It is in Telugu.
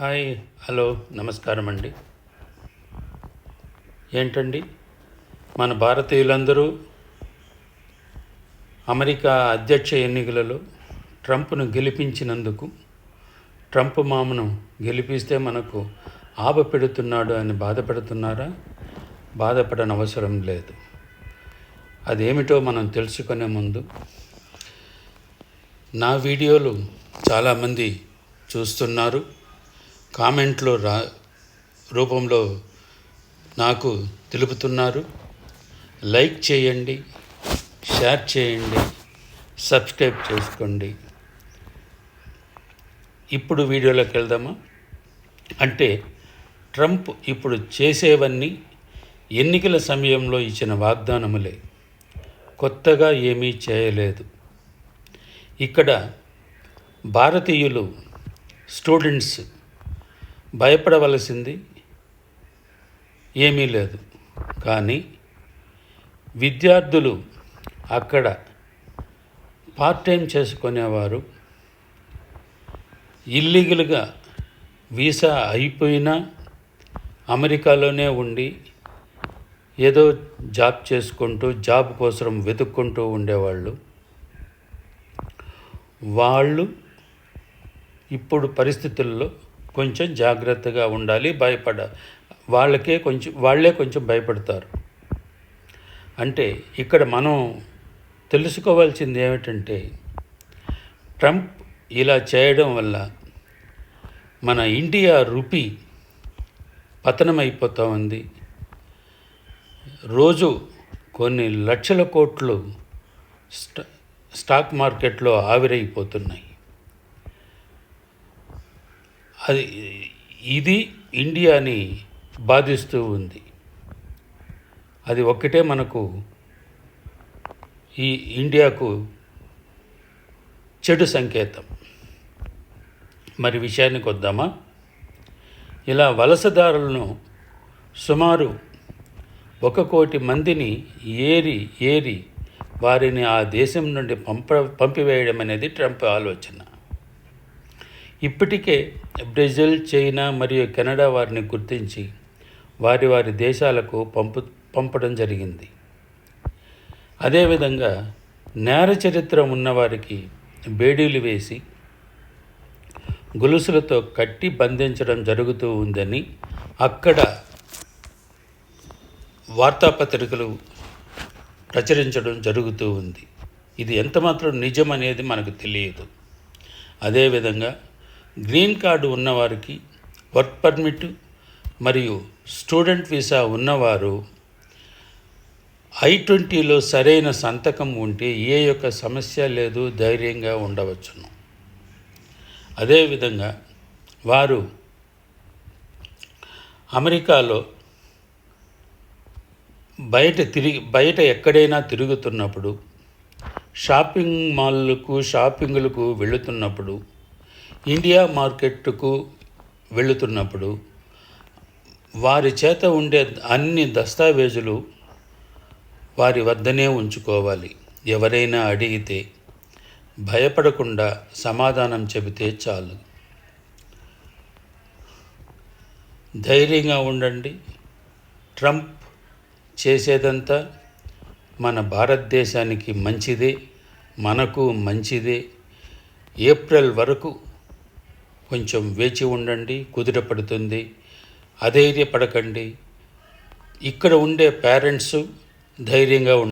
హాయ్ హలో నమస్కారం అండి. ఏంటండి? మన భారతీయులందరూ అమెరికా అధ్యక్ష ఎన్నికలలో ట్రంప్ను గెలిపించినందుకు ట్రంప్ మామను గెలిపిస్తే మనకు ఆప పెడుతున్నాడు అని బాధపడుతున్నారా? బాధపడనవసరం లేదు. అదేమిటో మనం తెలుసుకునే ముందు నా వీడియోలు చాలామంది చూస్తున్నారు. కామెంట్లో రా రూపంలో నాకు తెలుపుతున్నారు. లైక్ చేయండి షేర్ చేయండి సబ్స్క్రైబ్ చేసుకోండి. ఇప్పుడు వీడియోలోకి వెళ్దామా? అంటే ట్రంప్ ఇప్పుడు చేసేవన్నీ ఎన్నికల సమయంలో ఇచ్చిన వాగ్దానములే. కొత్తగా ఏమీ చేయలేదు. ఇక్కడ భారతీయులు స్టూడెంట్స్ భయపడవలసింది ఏమీ లేదు. కానీ విద్యార్థులు అక్కడ పార్ట్ టైం చేసుకునేవారు. ఇల్లీగల్గా వీసా అయిపోయినా అమెరికాలోనే ఉండి ఏదో జాబ్ చేసుకుంటూ జాబ్ కోసం వెతుక్కుంటూ ఉండేవాళ్ళు. వాళ్ళు ఇప్పుడు పరిస్థితుల్లో కొంచెం జాగ్రత్తగా ఉండాలి భయపడ వాళ్ళకే కొంచెం వాళ్ళే కొంచెం భయపడతారు. అంటే ఇక్కడ మనం తెలుసుకోవాల్సింది ఏమిటంటే ట్రంప్ ఇలా చేయడం వల్ల మన ఇండియా రూపీ పతనమైపోతూ ఉంది. రోజు కొన్ని లక్షల కోట్లు స్టా స్టాక్ మార్కెట్లో ఆవిరైపోతున్నాయి. అది ఇది ఇండియాని బాధిస్తూ ఉంది. అది ఒక్కటే మనకు ఈ ఇండియాకు చెడు సంకేతం. మరి విషయానికి వద్దామా? ఇలా వలసదారులను సుమారు ఒక కోటి మందిని ఏరి ఏరి వారిని ఆ దేశం నుండి పంప పంపివేయడం అనేది ట్రంప్ ఆలోచన. ఇప్పటికే బ్రెజిల్ చైనా మరియు కెనడా వారిని గుర్తించి వారి వారి దేశాలకు పంపు పంపడం జరిగింది. అదేవిధంగా నేర చరిత్ర ఉన్నవారికి బేడీలు వేసి గొలుసులతో కట్టి బంధించడం జరుగుతూ ఉందని అక్కడ వార్తాపత్రికలు ప్రచురించడం జరుగుతూ ఉంది. ఇది ఎంతమాత్రం నిజం అనేది మనకు తెలియదు. అదేవిధంగా గ్రీన్ కార్డు ఉన్నవారికి వర్క్ పర్మిట్ మరియు స్టూడెంట్ వీసా ఉన్నవారు ఐ ట్వంటీలో సరైన సంతకం ఉంటే ఏ యొక్క సమస్య లేదు ధైర్యంగా ఉండవచ్చును. అదేవిధంగా వారు అమెరికాలో బయట తిరిగి బయట ఎక్కడైనా తిరుగుతున్నప్పుడు షాపింగ్ మాల్లకు షాపింగ్లకు వెళుతున్నప్పుడు ఇండియా మార్కెట్కు వెళుతున్నప్పుడు వారి చేత ఉండే అన్ని దస్తావేజులు వారి వద్దనే ఉంచుకోవాలి. ఎవరైనా అడిగితే భయపడకుండా సమాధానం చెబితే చాలు. ధైర్యంగా ఉండండి. ట్రంప్ చేసేదంతా మన భారతదేశానికి మంచిదే మనకు మంచిదే. ఏప్రిల్ వరకు కొంచెం వేచి ఉండండి కుదుట పడుతుంది. అధైర్యపడకండి. ఇక్కడ ఉండే పేరెంట్స్ ధైర్యంగా ఉండ